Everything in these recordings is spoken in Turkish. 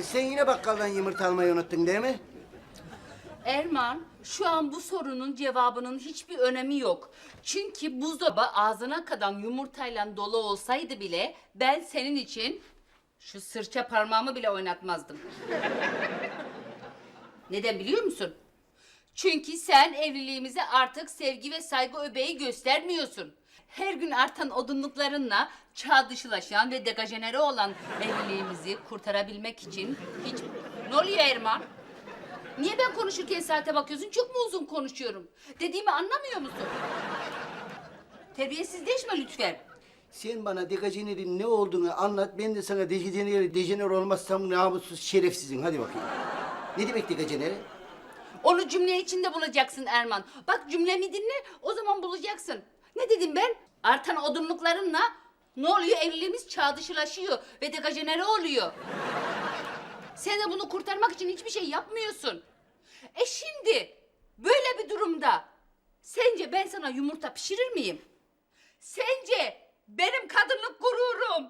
Kız sen yine bakkaldan yumurta almayı unuttun değil mi? Erman, şu an bu sorunun cevabının hiçbir önemi yok. Çünkü buzdolabı ağzına kadar yumurtayla dolu olsaydı bile ben senin için şu sırça parmağımı bile oynatmazdım. Neden biliyor musun? Çünkü sen evliliğimize artık sevgi ve saygı öbeği göstermiyorsun. Her gün artan odunluklarınla çağ dışılaşan ve degajenere olan evliliğimizi kurtarabilmek için hiç... Ne oluyor Erman? Niye ben konuşurken saate bakıyorsun? Çok mu uzun konuşuyorum? Dediğimi anlamıyor musun? Terbiyesizleşme lütfen. Sen bana degajenerin ne olduğunu anlat. Ben de sana dejener, dejener olmazsam namussuz şerefsizim. Hadi bakayım. Ne demek degajenere? Onu cümle içinde bulacaksın Erman. Bak cümlemi dinle, o zaman bulacaksın. Ne dedim ben? Artan odunluklarınla ne oluyor? Evliliğimiz çağ dışılaşıyor ve degajenere oluyor. Sen de bunu kurtarmak için hiçbir şey yapmıyorsun. E şimdi böyle bir durumda sence ben sana yumurta pişirir miyim? Sence benim kadınlık gururum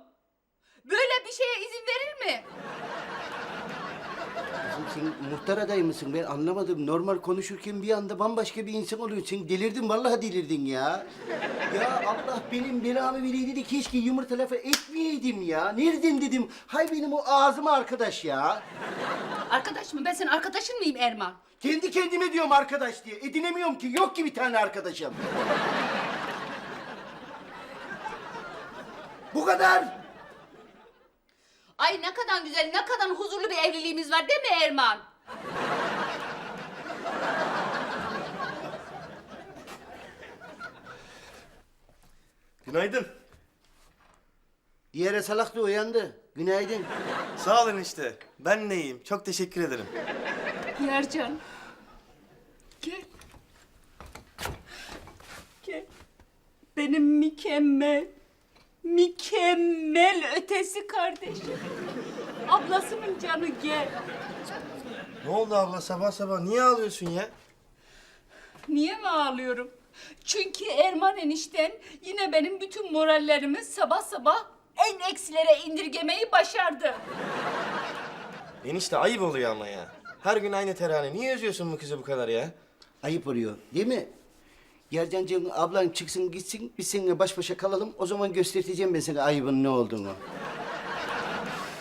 böyle bir şeye izin verir mi? Sen muhtar adayı mısın? Ben anlamadım. Normal konuşurken bir anda bambaşka bir insan oluyorsun. Sen delirdin, vallahi delirdin ya. Ya Allah benim belamı vereydi keşke yumurta lafı etmeyeydim ya. Nereden dedim? Hay benim o ağzıma arkadaş ya. Arkadaş mı? Ben senin arkadaşın mıyım Erman? Kendi kendime diyorum arkadaş diye. Edinemiyorum ki. Yok ki bir tane arkadaşım. Bu kadar. Ay ne kadar güzel, ne kadar huzurlu bir evliliğimiz var değil mi Erman? Günaydın. Diğer salak da uyandı. Günaydın. Sağ olun işte. Ben neyim? Çok teşekkür ederim. Yercan. Gel. Gel. Benim mükemmel, mükemmel ötesi kardeşim. Ablasının canı gel. Ne oldu abla sabah sabah? Niye ağlıyorsun ya? Niye mi ağlıyorum? Çünkü Erman enişten yine benim bütün morallerimi sabah sabah en eksilere indirgemeyi başardı. Enişte ayıp oluyor ama ya. Her gün aynı terane. Niye üzüyorsun bu kızı bu kadar ya? Ayıp oluyor değil mi? Yercancığım ablan çıksın gitsin biz seninle baş başa kalalım. O zaman göstereceğim ben sana ayıbın ne olduğunu.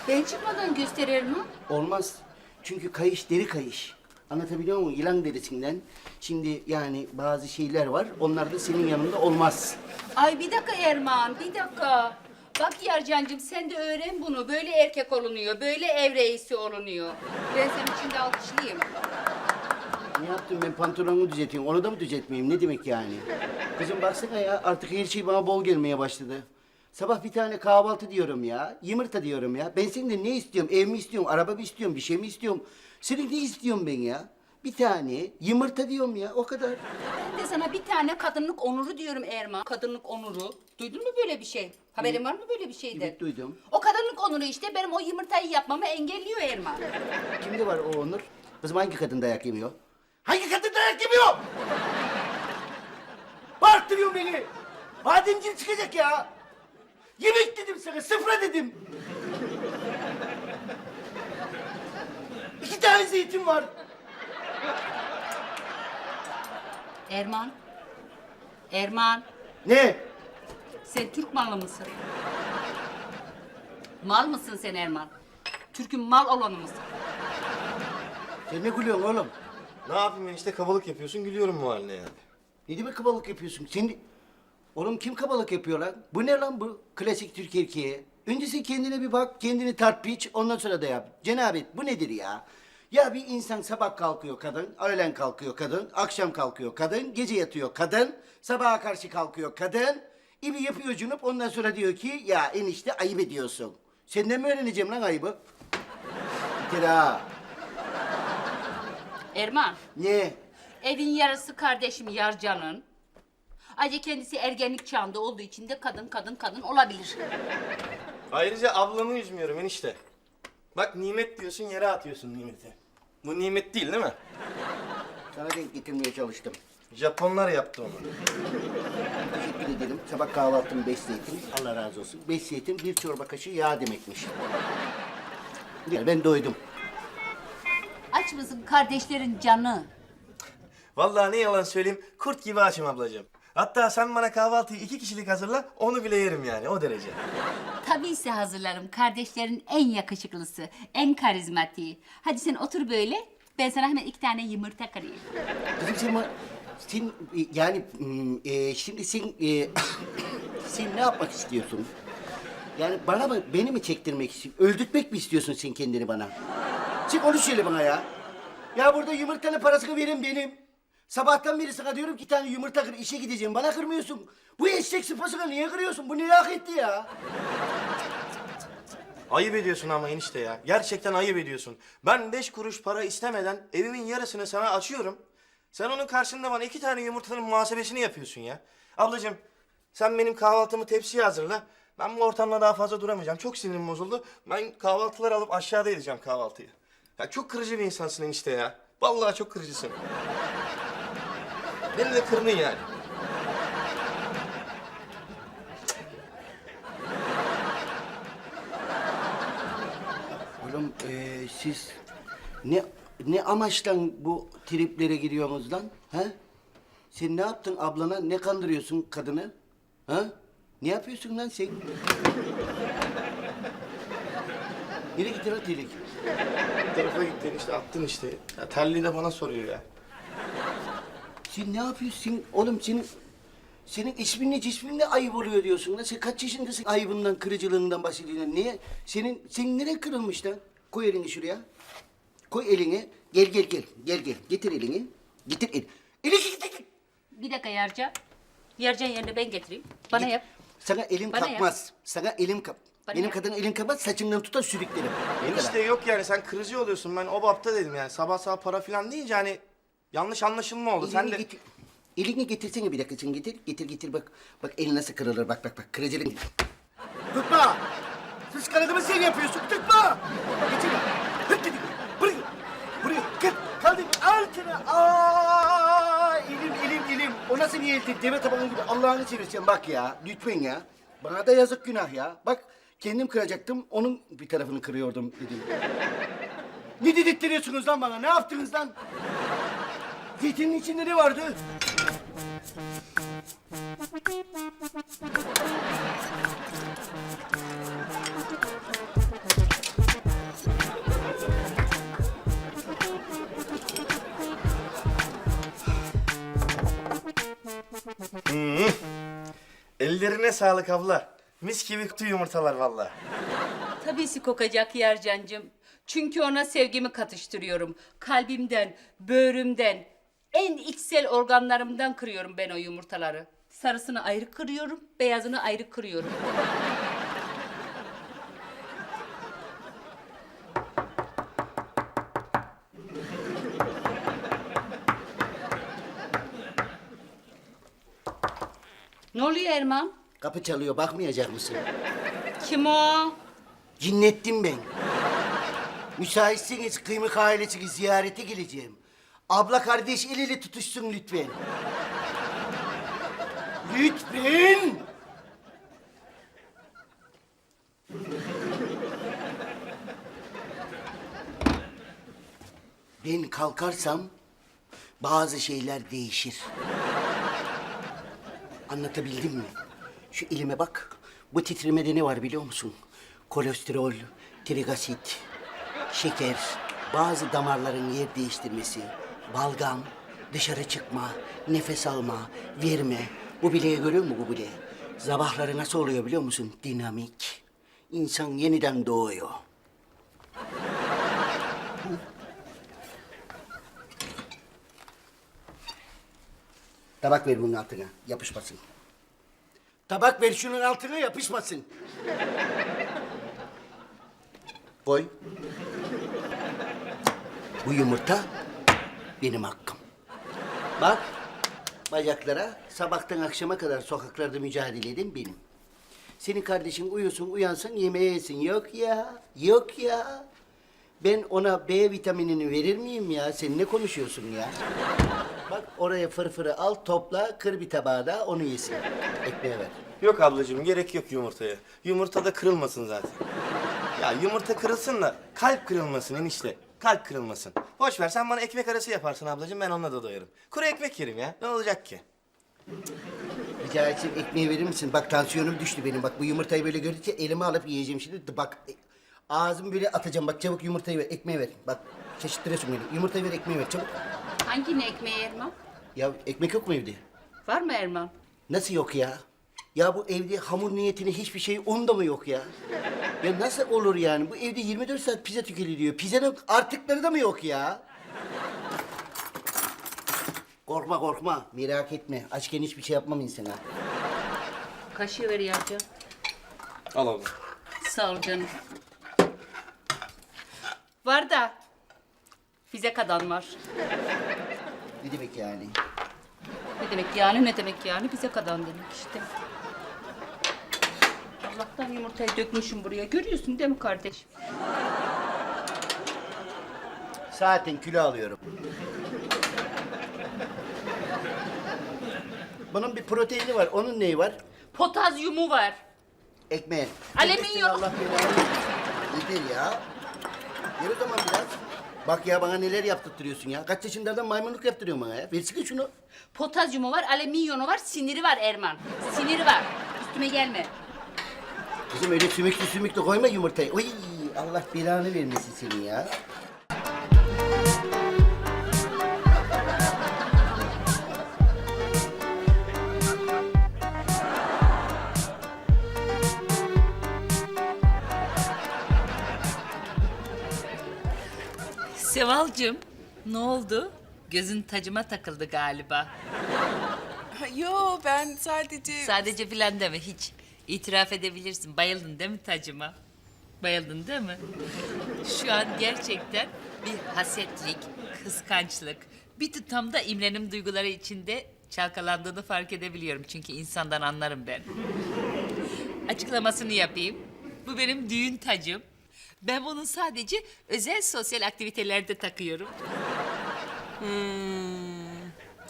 Ben çıkmadan gösterir mi? Olmaz. Çünkü kayış deri kayış. Anlatabiliyor muyum? Yılan derisinden. Şimdi yani bazı şeyler var. Onlar da senin yanında olmaz. Ay bir dakika Erman, bir dakika. Bak Yarcancığım sen de öğren bunu. Böyle erkek olunuyor, böyle ev reisi olunuyor. Ben senin için de alkışlayayım. Ne yaptım ben pantolonumu düzeltiyorum. Onu da mı düzeltmeyeyim? Ne demek yani? Kızım baksana ya artık her şey bana bol gelmeye başladı. Sabah bir tane kahvaltı diyorum ya. Yumurta diyorum ya. Ben senden ne istiyorum? Ev mi istiyorum? Araba mı istiyorum? Bir şey mi istiyorum? Senin ne istiyorum ben ya? Bir tane yumurta diyorum ya. O kadar. Ben de sana bir tane kadınlık onuru diyorum Erman. Kadınlık onuru. Duydun mu böyle bir şey? Haberin var mı böyle bir şeyden? Evet, duydum. O kadınlık onuru işte benim o yumurtayı yapmamı engelliyor Erman. Kimde var o onur? Kızım hangi kadın dayak yemiyor? Hangi kadın dayak yemiyor? Bağırttırıyorsun beni. Bademcim çıkacak ya. Yemek dedim sana, sıfıra dedim. İki tane zeytin var. Erman. Erman. Ne? Sen Türk malı mısın? Mal mısın sen Erman? Türk'ün mal olanı mısın? Sen ne gülüyorsun oğlum? Ne yapayım enişte kabalık yapıyorsun gülüyorum bu haline yani. Ne demek kabalık yapıyorsun? Sen... Oğlum kim kabalık yapıyor lan? Bu ne lan bu? Klasik Türk erkeği. Önce sen kendine bir bak, kendini tart biç, ondan sonra da yap. Cenabet bu nedir ya? Ya bir insan sabah kalkıyor kadın, öğlen kalkıyor kadın, akşam kalkıyor kadın, gece yatıyor kadın, sabaha karşı kalkıyor kadın. İbi yapıyor cunup ondan sonra diyor ki ya enişte ayıp ediyorsun. Senden mi öğreneceğim lan ayıbı? Bitir ha. Erman. Ne? Evin yarısı kardeşim Yarcan'ın. Ayrıca kendisi ergenlik çağında olduğu için de kadın kadın kadın olabilir. Ayrıca ablamı üzmüyorum enişte. Bak nimet diyorsun yere atıyorsun nimeti. Bu nimet değil değil mi? Sana denk getirmeye çalıştım. Japonlar yaptı onu. Teşekkür ederim. Sabah kahvaltım beş zeytin. Allah razı olsun. Beş zeytin, bir çorba kaşığı yağ demekmiş. Yani ben doydum. Aç mısın kardeşlerin canı? Vallahi ne yalan söyleyeyim kurt gibi açım ablacığım. Hatta sen bana kahvaltıyı iki kişilik hazırla onu bile yerim yani o derece. Tabii hazırlarım. Kardeşlerin en yakışıklısı, en karizmatiği. Hadi sen otur böyle. Ben sana hemen iki tane yumurta kırayım. Kızım sen, bana- sen e, yani hmm, e, şimdi sen e, sen ne yapmak istiyorsun? Yani bana mı beni mi çektirmek istiyorsun? Öldürtmek mi istiyorsun sen kendini bana? Sen onu söyle bana ya. Ya burada yumurtanın parasını verin benim. Sabahtan beri sana diyorum ki tane yumurta kır işe gideceğim. Bana kırmıyorsun. Bu eşek sıpasını niye kırıyorsun? Bu ne hak etti ya? Ayıp ediyorsun ama enişte ya. Gerçekten ayıp ediyorsun. Ben beş kuruş para istemeden evimin yarısını sana açıyorum. Sen onun karşında bana iki tane yumurtanın muhasebesini yapıyorsun ya. Ablacığım sen benim kahvaltımı tepsiye hazırla. Ben bu ortamda daha fazla duramayacağım. Çok sinirim bozuldu. Ben kahvaltılar alıp aşağıda edeceğim kahvaltıyı. Ya çok kırıcı bir insansın enişte ya. Vallahi çok kırıcısın. Beni de kırdın yani. Oğlum e, siz ne ne amaçla bu triplere giriyorsunuz lan? Ha? Sen ne yaptın ablana? Ne kandırıyorsun kadını? Ha? Ne yapıyorsun lan sen? Nereye gitti lan? Bu tarafa gittin işte attın işte. Ya terliği de bana soruyor ya. Sen ne yapıyorsun? Oğlum senin senin isminle cisminle ayıp oluyor diyorsun lan. Sen kaç yaşındasın? Ayıbından, kırıcılığından bahsediyorsun. Niye? Senin, senin nereye kırılmış lan? Koy elini şuraya. Koy elini. Gel gel gel. Gel gel. Getir elini. Getir el. Eli getir. getir. Bir dakika Yarca. Yarcan yerine ben getireyim. Bana yap. Sana elim Bana kapmaz. Sana elim kap. Bana Benim kadın elim kapmaz. Saçından tutar sürüklerim. Ne kadar? Enişte yok yani sen kırıcı oluyorsun. Ben o bapta dedim yani. Sabah sabah para falan deyince hani yanlış anlaşılma oldu. Sen Elini de... getir. Elini getirsene bir dakika sen getir. Getir getir bak. Bak el nasıl kırılır bak bak bak. Kırıcılık. Tutma. Sus kanadımı sen yapıyorsun. Tutma. Getir. Hırt dedik. Buraya. Buraya. Kır. Kaldır. Altına. Aa, elim elim elim. O nasıl bir eldir? Deve tabanı gibi. Allah'ını seversen bak ya. Lütfen ya. Bana da yazık günah ya. Bak kendim kıracaktım. Onun bir tarafını kırıyordum dedim. ne dedirttiriyorsunuz lan bana? Ne yaptınız lan? Zeytinin içinde ne vardı? Ellerine sağlık abla. Mis gibi kutu yumurtalar vallahi. Tabisi kokacak Yarcancığım. Çünkü ona sevgimi katıştırıyorum. Kalbimden, böğrümden, en içsel organlarımdan kırıyorum ben o yumurtaları. Sarısını ayrı kırıyorum, beyazını ayrı kırıyorum. Ne oluyor Erman? Kapı çalıyor bakmayacak mısın? Kim o? Cinnettim ben. Müsaitseniz kıymık ailesini ziyarete geleceğim. Abla kardeş el ele tutuşsun lütfen. Lütfen. Ben kalkarsam bazı şeyler değişir. Anlatabildim mi? Şu elime bak. Bu titremede ne var biliyor musun? Kolesterol, trigasit, şeker, bazı damarların yer değiştirmesi, balgam, dışarı çıkma, nefes alma, verme. Bu bileği görüyor musun bu bileği? Sabahları nasıl oluyor biliyor musun? Dinamik. İnsan yeniden doğuyor. Tabak ver bunun altına, yapışmasın. Tabak ver şunun altına yapışmasın. Koy. Bu yumurta benim hakkım. Bak, bacaklara sabahtan akşama kadar sokaklarda mücadele eden benim. Senin kardeşin uyusun, uyansın, yemeğe yesin. Yok ya, yok ya. Ben ona B vitaminini verir miyim ya? Sen ne konuşuyorsun ya? Bak oraya fırfırı al, topla, kır bir tabağa da onu yesin. Ekmeğe ver. Yok ablacığım gerek yok yumurtaya. Yumurta da kırılmasın zaten. Ya yumurta kırılsın da kalp kırılmasın enişte. Kalp kırılmasın. Boş ver sen bana ekmek arası yaparsın ablacığım ben onunla da doyarım. Kuru ekmek yerim ya. Ne olacak ki? Rica etsem ekmeği verir misin? Bak tansiyonum düştü benim. Bak bu yumurtayı böyle gördükçe elime alıp yiyeceğim şimdi. Bak e, ağzımı böyle atacağım. Bak çabuk yumurtayı ver, ekmeği ver. Bak çeşittiriyorsun beni. Yumurtayı ver, ekmeği ver çabuk. Hangi ne ekmeği Erman? Ya ekmek yok mu evde? Var mı Erman? Nasıl yok ya? Ya bu evde hamur niyetine hiçbir şey un da mı yok ya? Ya nasıl olur yani? Bu evde 24 saat pizza tüketiliyor. Pizzanın artıkları da mı yok ya? Korkma korkma. Merak etme. Açken hiçbir şey yapmam insana. Kaşığı ver Yarcan. Al abla. Sağ ol canım. Var da bize kadan var. Ne demek yani? Ne demek yani ne demek yani bize kadan demek işte. Allah'tan yumurtayı dökmüşüm buraya. Görüyorsun değil mi kardeşim? Zaten kilo alıyorum. Bunun bir proteini var. Onun neyi var? Potasyumu var. Alüminyum. Yedirsin Allah belanı. Yeter ya. Yer o zaman biraz. Bak ya bana neler yaptırtıyorsun ya. Kaç yaşında maymunluk yaptırıyorsun bana ya. Versene şunu. Potasyumu var, alüminyonu var, siniri var Erman. Siniri var. Üstüme gelme. Kızım öyle sümüklü sümüklü koyma yumurtayı. Oy Allah belanı vermesin seni ya. Sevalcığım, ne oldu? Gözün tacıma takıldı galiba. Yo ben sadece... Sadece filan deme hiç. İtiraf edebilirsin. Bayıldın değil mi tacıma? Bayıldın değil mi? Şu an gerçekten bir hasetlik, kıskançlık, bir tutamda imrenim duyguları içinde çalkalandığını fark edebiliyorum. Çünkü insandan anlarım ben. Açıklamasını yapayım. Bu benim düğün tacım. Ben bunu sadece özel sosyal aktivitelerde takıyorum.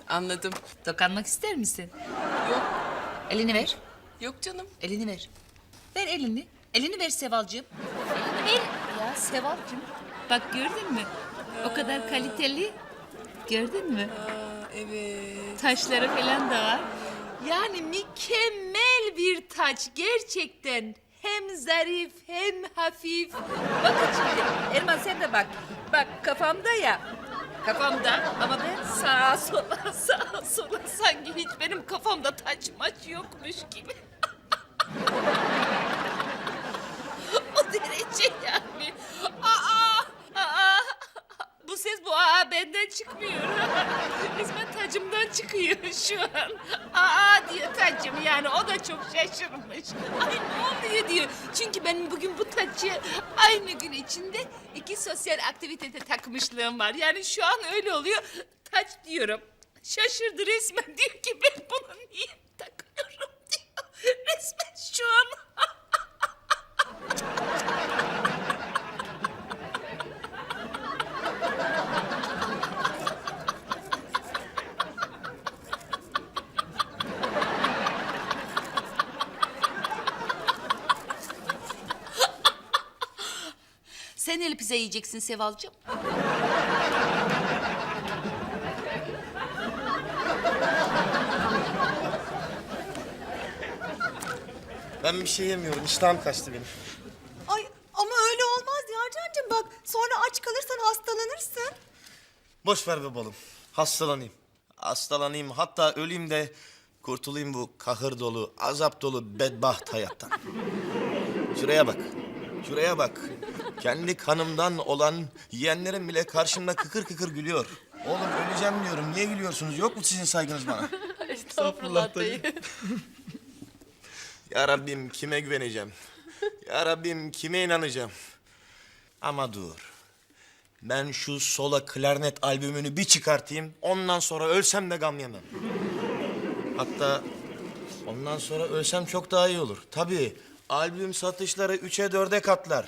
Anladım. Dokanmak ister misin? Yok. Elini ver. Yok canım. Elini ver. Ver elini. Elini ver Sevalcığım. Elini ver. Ya Sevalcığım. Bak gördün mü? O kadar kaliteli. Gördün mü? Aa, evet. Taşları falan da var. Yani mükemmel bir taç gerçekten. Hem zarif hem hafif. Bakın şimdi Erman sen de bak. Bak kafamda ya. Kafamda ama ben sağa sola sağa sola sanki hiç benim kafamda taç maç yokmuş gibi. o derece yani. Aa, aa, bu benden çıkmıyor. Resmen tacımdan çıkıyor şu an. Aa diyor tacım yani o da çok şaşırmış. Ay ne oluyor diyor. Çünkü benim bugün bu tacı aynı gün içinde iki sosyal aktivitede takmışlığım var. Yani şu an öyle oluyor. Taç diyorum. Şaşırdı resmen diyor ki ben bunu niye takıyorum diyor. Resmen şu an pizza yiyeceksin Sevalcığım. Ben bir şey yemiyorum. İştahım kaçtı benim. Ay ama öyle olmaz Yarcancığım bak sonra aç kalırsan hastalanırsın. Boş ver be balım. Hastalanayım. Hastalanayım hatta öleyim de kurtulayım bu kahır dolu, azap dolu bedbaht hayattan. Şuraya bak. Şuraya bak. Kendi kanımdan olan yeğenlerim bile karşımda kıkır kıkır gülüyor. Oğlum öleceğim diyorum. Niye gülüyorsunuz? Yok mu sizin saygınız bana? Estağfurullah dayı. Ya Rabbim kime güveneceğim? Ya Rabbim kime inanacağım? Ama dur. Ben şu sola klarnet albümünü bir çıkartayım. Ondan sonra ölsem de gam yemem. Hatta ondan sonra ölsem çok daha iyi olur. Tabii albüm satışları üçe dörde katlar.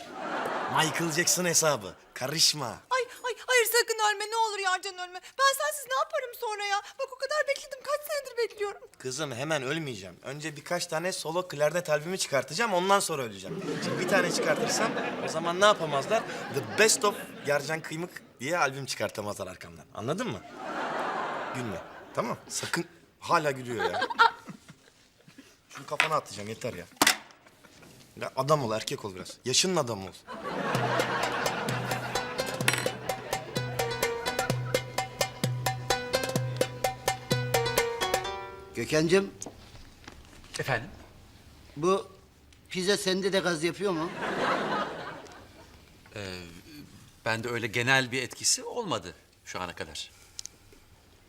Michael Jackson hesabı. Karışma. Ay ay hayır sakın ölme ne olur Yarcan ölme. Ben sensiz ne yaparım sonra ya? Bak o kadar bekledim kaç senedir bekliyorum. Kızım hemen ölmeyeceğim. Önce birkaç tane solo klarnet albümü çıkartacağım ondan sonra öleceğim. Şimdi bir tane çıkartırsam o zaman ne yapamazlar? The Best of Yarcan Kıymık diye albüm çıkartamazlar arkamdan. Anladın mı? Gülme. Tamam. Sakın. Hala gülüyor ya. Şunu kafana atacağım yeter ya. Ya adam ol, erkek ol biraz. Yaşının adamı ol. Gökhan'cığım Efendim? bu pizza sende de gaz yapıyor mu? Bende öyle genel bir etkisi olmadı şu ana kadar.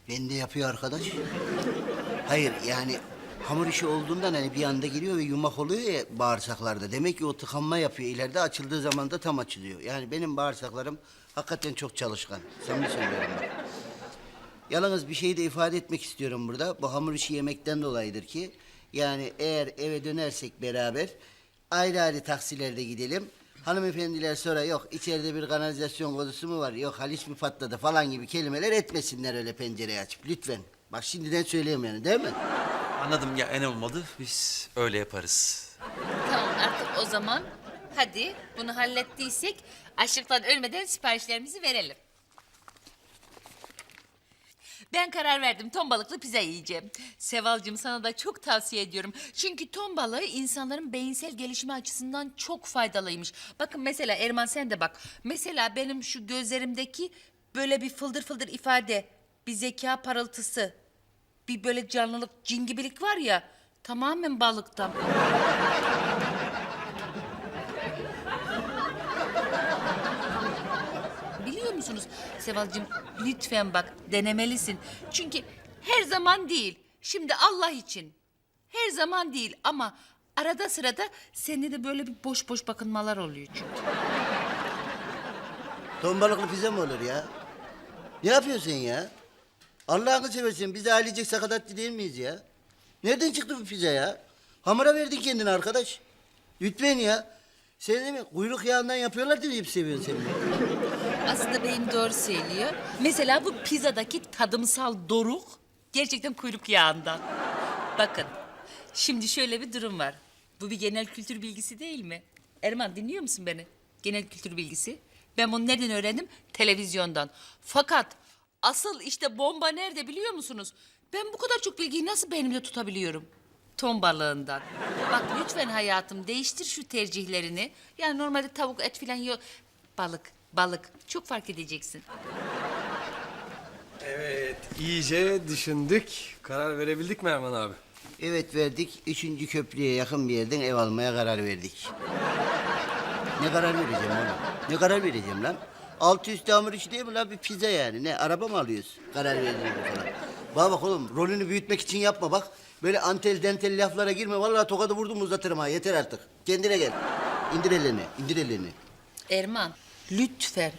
Bende yapıyor arkadaş. Hayır yani hamur işi olduğundan hani bir anda giriyor ve yumak oluyor ya bağırsaklarda. Demek ki o tıkanma yapıyor. İleride açıldığı zaman da tam açılıyor. Yani benim bağırsaklarım hakikaten çok çalışkan. Samimi söylüyorum bak. Yalnız bir şeyi de ifade etmek istiyorum burada. Bu hamur işi yemekten dolayıdır ki... ...yani eğer eve dönersek beraber... ...ayrı ayrı taksilerde gidelim. Hanımefendiler sonra yok içeride bir kanalizasyon kodusu mu var... ...yok halis mi patladı falan gibi kelimeler etmesinler öyle pencereyi açıp. Lütfen. Bak şimdiden söyleyeyim yani değil mi? Anladım ya en olmadı biz öyle yaparız. Tamam artık o zaman hadi bunu hallettiysek açlıktan ölmeden siparişlerimizi verelim. Ben karar verdim ton balıklı pizza yiyeceğim. Sevalcığım sana da çok tavsiye ediyorum. Çünkü ton balığı insanların beyinsel gelişimi açısından çok faydalıymış. Bakın mesela Erman sen de bak. Mesela benim şu gözlerimdeki böyle bir fıldır fıldır ifade, bir zeka parıltısı, bir böyle canlılık, cingibilik var ya tamamen balıktan. Biliyor musunuz Sevalcığım lütfen bak denemelisin. Çünkü her zaman değil. Şimdi Allah için. Her zaman değil ama arada sırada sende de böyle bir boş boş bakınmalar oluyor çünkü. Ton balıklı pizza mı olur ya? Ne yapıyorsun ya? Allah'ını seversen biz ailecek sakatatçı değil miyiz ya? Nereden çıktı bu pizza ya? Hamura verdin kendini arkadaş. Lütfen ya. Sen değil mi? Kuyruk yağından yapıyorlar diye hep seviyorsun sen bunu. Aslında benim doğru söylüyor. Mesela bu pizzadaki tadımsal doruk gerçekten kuyruk yağından. Bakın şimdi şöyle bir durum var. Bu bir genel kültür bilgisi değil mi? Erman dinliyor musun beni? Genel kültür bilgisi. Ben bunu nereden öğrendim? Televizyondan. Fakat asıl işte bomba nerede biliyor musunuz? Ben bu kadar çok bilgiyi nasıl beynimde tutabiliyorum? Ton balığından. Bak lütfen hayatım değiştir şu tercihlerini. Yani normalde tavuk et falan yok. Balık, balık. Çok fark edeceksin. Evet, iyice düşündük. Karar verebildik mi Erman abi? Evet verdik. Üçüncü köprüye yakın bir yerden ev almaya karar verdik. Ne karar vereceğim oğlum? Ne karar vereceğim lan? Altı üstü hamur işi değil mi lan? Bir pizza yani. Ne araba mı alıyoruz? Karar verdiğinde falan. Bana bak oğlum rolünü büyütmek için yapma bak. Böyle antel dentel laflara girme. Vallahi tokadı vurdum uzatırım ha. Yeter artık. Kendine gel. İndir ellerini. indir ellerini. Erman, lütfen,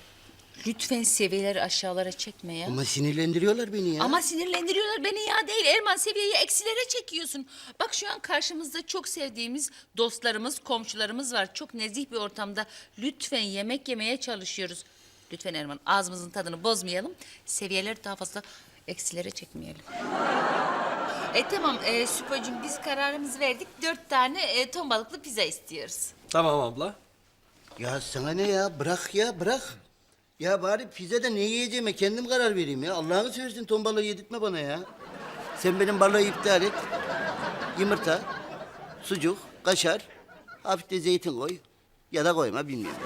lütfen seviyeleri aşağılara çekme ya. Ama sinirlendiriyorlar beni ya. Ama sinirlendiriyorlar beni ya değil Erman seviyeyi eksilere çekiyorsun. Bak şu an karşımızda çok sevdiğimiz dostlarımız, komşularımız var. Çok nezih bir ortamda lütfen yemek yemeye çalışıyoruz. Lütfen Erman ağzımızın tadını bozmayalım. Seviyeleri daha fazla eksilere çekmeyelim. E tamam e, Süpocuğum biz kararımızı verdik. Dört tane e, ton balıklı pizza istiyoruz. Tamam abla. Ya sana ne ya? Bırak ya bırak. Ya bari pizzada ne yiyeceğime kendim karar vereyim ya. Allah'ını seversen ton balığı yedirtme bana ya. Sen benim balığı iptal et. Yumurta, sucuk, kaşar, hafif de zeytin koy. Ya da koyma bilmiyorum.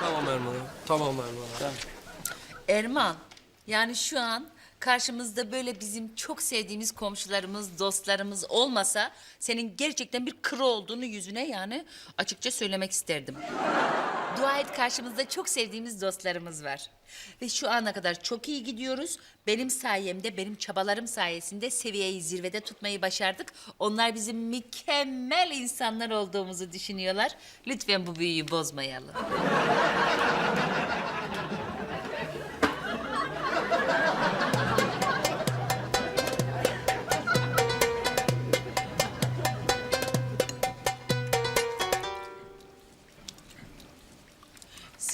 Tamam Erman. Tamam Erman abi. Erman, yani şu an karşımızda böyle bizim çok sevdiğimiz komşularımız, dostlarımız olmasa senin gerçekten bir kırı olduğunu yüzüne yani açıkça söylemek isterdim. Dua et karşımızda çok sevdiğimiz dostlarımız var. Ve şu ana kadar çok iyi gidiyoruz. Benim sayemde, benim çabalarım sayesinde seviyeyi zirvede tutmayı başardık. Onlar bizim mükemmel insanlar olduğumuzu düşünüyorlar. Lütfen bu büyüyü bozmayalım.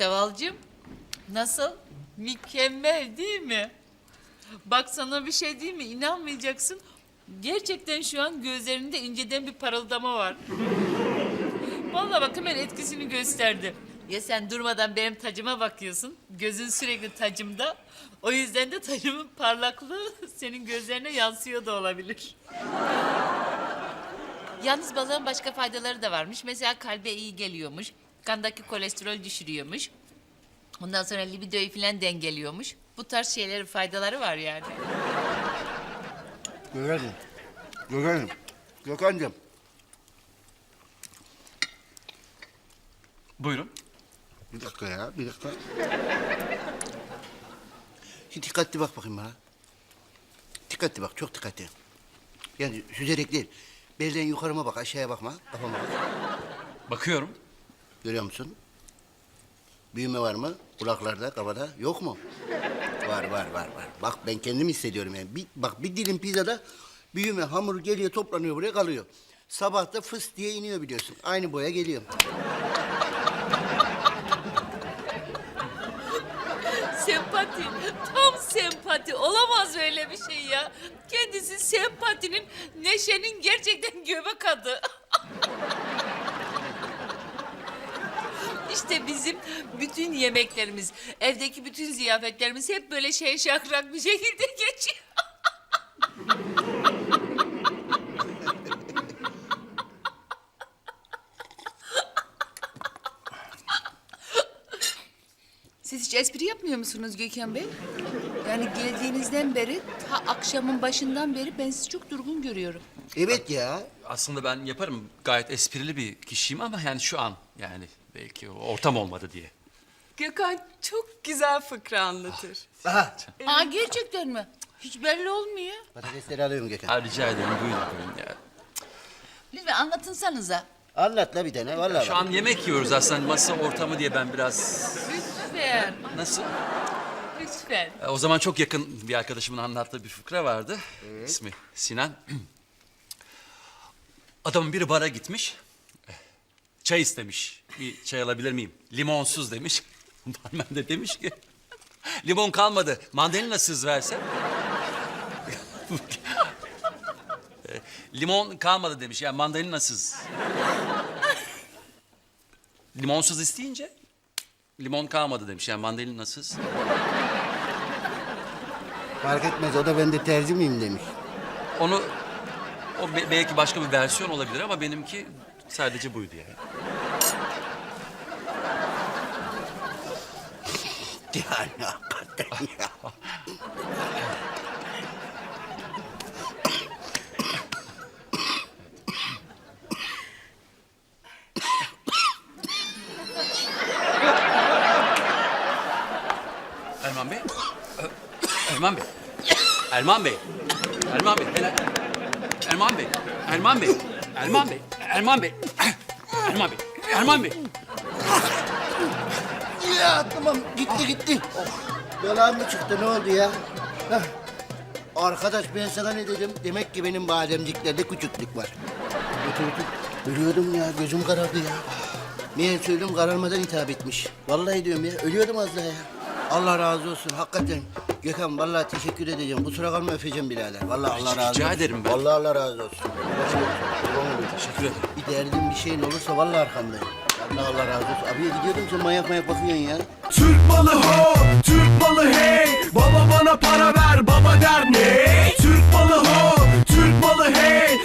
Sevalcığım, nasıl? Mükemmel değil mi? Bak sana bir şey değil mi? İnanmayacaksın. Gerçekten şu an gözlerinde inceden bir parıldama var. Vallahi bak hemen etkisini gösterdi. Ya sen durmadan benim tacıma bakıyorsun. Gözün sürekli tacımda. O yüzden de tacımın parlaklığı senin gözlerine yansıyor da olabilir. Yalnız balığın başka faydaları da varmış. Mesela kalbe iyi geliyormuş. Kandaki kolesterol düşürüyormuş. Ondan sonra libidoyu falan dengeliyormuş. Bu tarz şeylerin faydaları var yani. Görelim. Görelim. Gökhan'cığım. Buyurun. Bir dakika ya, bir dakika. Şimdi dikkatli bak bakayım bana. Dikkatli bak, çok dikkatli. Yani süzerek değil. Belden yukarıma bak, aşağıya bakma. Kafama bak. Bakıyorum. Görüyor musun? Büyüme var mı? Kulaklarda, kafada yok mu? Var, var, var, var. Bak ben kendim hissediyorum yani. Bir, bak bir dilim pizzada büyüme, hamur geliyor, toplanıyor, buraya kalıyor. Sabah da fıs diye iniyor biliyorsun. Aynı boya geliyor. Sempati. Tam sempati. Olamaz öyle bir şey ya. Kendisi sempatinin, neşenin gerçekten göbek adı. İşte bizim bütün yemeklerimiz, evdeki bütün ziyafetlerimiz hep böyle şey şakrak bir şekilde geçiyor. Siz hiç espri yapmıyor musunuz Gökhan Bey? Yani geldiğinizden beri, ta akşamın başından beri ben sizi çok durgun görüyorum. Evet ya. Aslında ben yaparım. Gayet esprili bir kişiyim ama yani şu an yani belki o ortam olmadı diye. Gökhan çok güzel fıkra anlatır. Aha. Aa gerçekten mi? Hiç belli olmuyor. Patatesleri alıyorum Gökhan. Ha, rica ederim buyurun buyurun ya. Lütfen anlatınsanıza. Anlat la bir tane vallahi. Şu bak. an yemek yiyoruz aslında masa ortamı diye ben biraz... Lütfen. Nasıl? Lütfen. E, O zaman çok yakın bir arkadaşımın anlattığı bir fıkra vardı. İsmi Sinan. Adamın biri bara gitmiş. Çay istemiş. Bir çay alabilir miyim? Limonsuz demiş. Barmen de demiş ki... Limon kalmadı. Mandalinasız versen. Limon kalmadı demiş. Yani mandalinasız. Limonsuz isteyince limon kalmadı demiş. Yani mandalinasız. Fark etmez o da ben de terzi miyim demiş. Onu o be- belki başka bir versiyon olabilir ama benimki sadece buydu yani. Hakikaten ya. Erman Bey. Ö- Erman Bey. Erman Bey. Erman. Ya tamam gitti gitti. Yalan mı çıktı ne oldu ya? Hah. Arkadaş ben sana ne dedim? Demek ki benim bademciklerde küçüklük var. Otur. Ölüyordum ya gözüm karardı ya. Meğer söylüyorum kararmadan hitap etmiş. Vallahi diyorum ya ölüyordum az daha ya. Allah razı olsun hakikaten. Gökhan vallahi teşekkür edeceğim. Kusura kalma öpeceğim birader. Vallahi Allah Rica razı olsun. ederim ben. Vallahi Allah razı olsun. Teşekkür ederim. Bir derdin bir şeyin olursa vallahi arkandayım. Allah Allah razı olsun. Abiye gidiyordum sen manyak manyak bakıyorsun ya. Türk malı ho, Türk malı hey. Baba bana para ver, baba der ne? Türk malı ho, Türk malı hey.